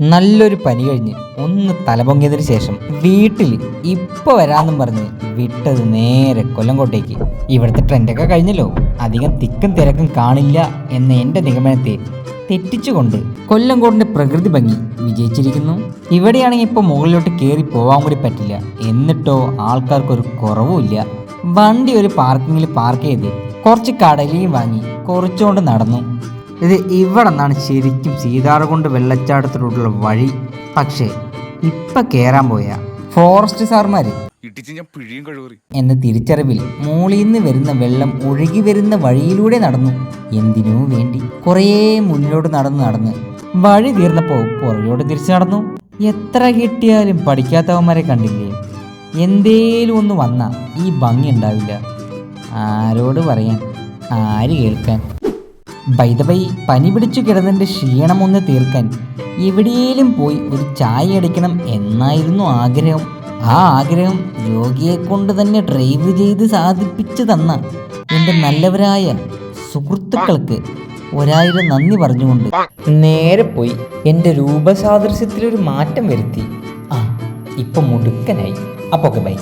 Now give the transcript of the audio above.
നല്ലൊരു പനി കഴിഞ്ഞ് ഒന്ന് തലപൊങ്ങിയതിന് ശേഷം വീട്ടിൽ ഇപ്പൊ വരാമെന്നും പറഞ്ഞ് വിട്ടത് നേരെ കൊല്ലം കൊല്ലംകോട്ടേക്ക്. ഇവിടുത്തെ ട്രെൻഡൊക്കെ കഴിഞ്ഞല്ലോ. അധികം തിക്കും തിരക്കും കാണില്ല എന്ന എന്റെ നിഗമനത്തെ തെറ്റിച്ചുകൊണ്ട് കൊല്ലം കൊല്ലംകോടിന്റെ പ്രകൃതി ഭംഗി വിജയിച്ചിരിക്കുന്നു. ഇവിടെയാണെങ്കിൽ ഇപ്പോൾ മുകളിലോട്ട് കയറി പോകാൻ കൂടി പറ്റില്ല. എന്നിട്ടോ ആൾക്കാർക്കൊരു കുറവുമില്ല. വണ്ടി ഒരു പാർക്കിങ്ങിൽ പാർക്ക് ചെയ്ത് കുറച്ച് കടലയും വാങ്ങി കുറച്ചുകൊണ്ട് നടന്നു. ഇത് ഇവിടെ നിന്നാണ് ശരിക്കും സീതാർകുണ്ട് വെള്ളച്ചാട്ടത്തിലോട്ടുള്ള വഴി. പക്ഷേ ഇപ്പൊ കേറാൻ പോയ ഫോറസ്റ്റ് സാർമാര്. എന്ന തിരിച്ചറിവിൽ മോളിൽ നിന്ന് വരുന്ന വെള്ളം ഒഴുകി വരുന്ന വഴിയിലൂടെ നടന്നു. എന്തിനു വേണ്ടി കുറേ മുന്നിലോട്ട് നടന്ന് നടന്ന് വഴി തീർന്നപ്പോൾ പുറകോട്ട് തിരിച്ചു നടന്നു. എത്ര കിട്ടിയാലും പഠിക്കാത്തവന്മാരെ കണ്ടില്ലേ? എന്തേലും ഒന്ന് വന്ന ഈ ഭംഗി ഉണ്ടാവില്ല. ആരോട് പറയാൻ? ആര് കേൾക്കാൻ? ബൈദബൈ പനി പിടിച്ചു കിടന്നതിന്റെ ക്ഷീണമൊന്ന് തീർക്കാൻ എവിടെയെങ്കിലും പോയി ഒരു ചായ അടിക്കണം എന്നായിരുന്നു ആഗ്രഹം. ആ ആഗ്രഹം യോഗിയെ കൊണ്ട് തന്നെ ഡ്രൈവ് ചെയ്ത് സാധിപ്പിച്ചു തന്ന എന്റെ നല്ലവരായ സുഹൃത്തുക്കൾക്ക് ഒരായിരം നന്ദി പറഞ്ഞുകൊണ്ട് നേരെ പോയി എന്റെ രൂപസാദൃശ്യത്തിലൊരു മാറ്റം വരുത്തി. ആ ഇപ്പം മുടുക്കനായി. അപ്പോൾ ബൈ